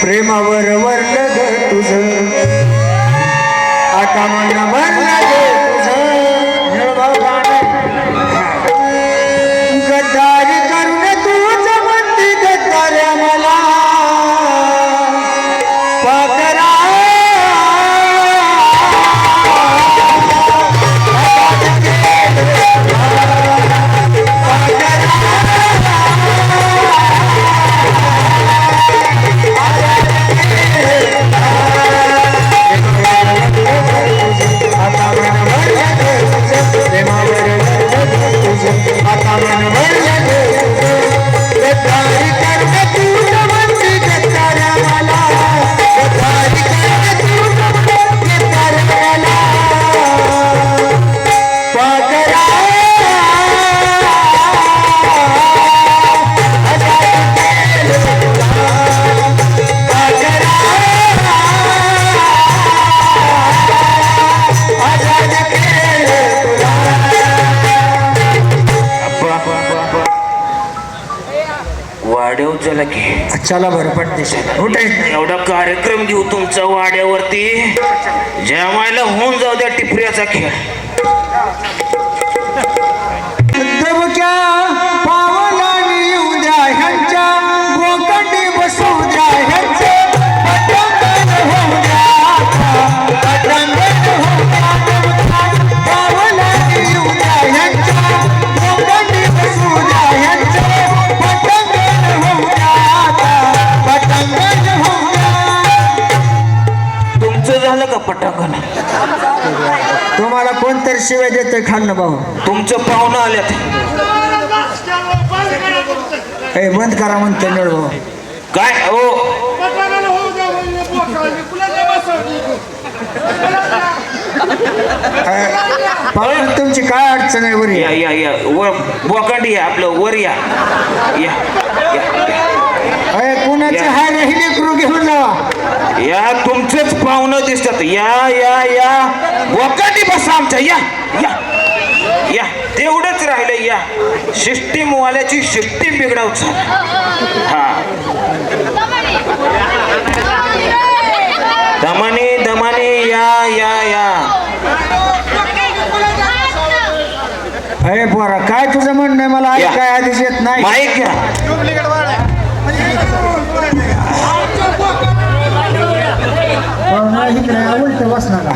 प्रेमावर वर्ण ग तुझं. तुझं चला की चला उठे एवढा कार्यक्रम घेऊ तुमचा वाड्यावरती. जमायला होऊन जाऊ द्या टिपऱ्याचा खेळ. झालं का पटांगण? तुम्हाला कोणतरी शिवाय देते खाल्लं भाऊ. तुमचं पाहुणं आल्यात. बंद करा म्हणते निळ भाऊ. काय? हो. तुमची काय अडचण आहे? बरी या. या या वर बोकांडी या आपलं वर या या. कुणाचे हाय रे हिले करू घेऊन जावा या तुमचेच पाहुणं दिसतात. या या या. बोकांडी बसा आमच्या. या या. या. तेवढंच राहिलं या. सिस्टीम वाल्याची सिस्टीम बिघडावचं. हा. दमाने दमाने या या या. अरे पोरा काय तुझं म्हणणं मला. काय आधीच येत नाही. माईक घ्या. उलट बसणार.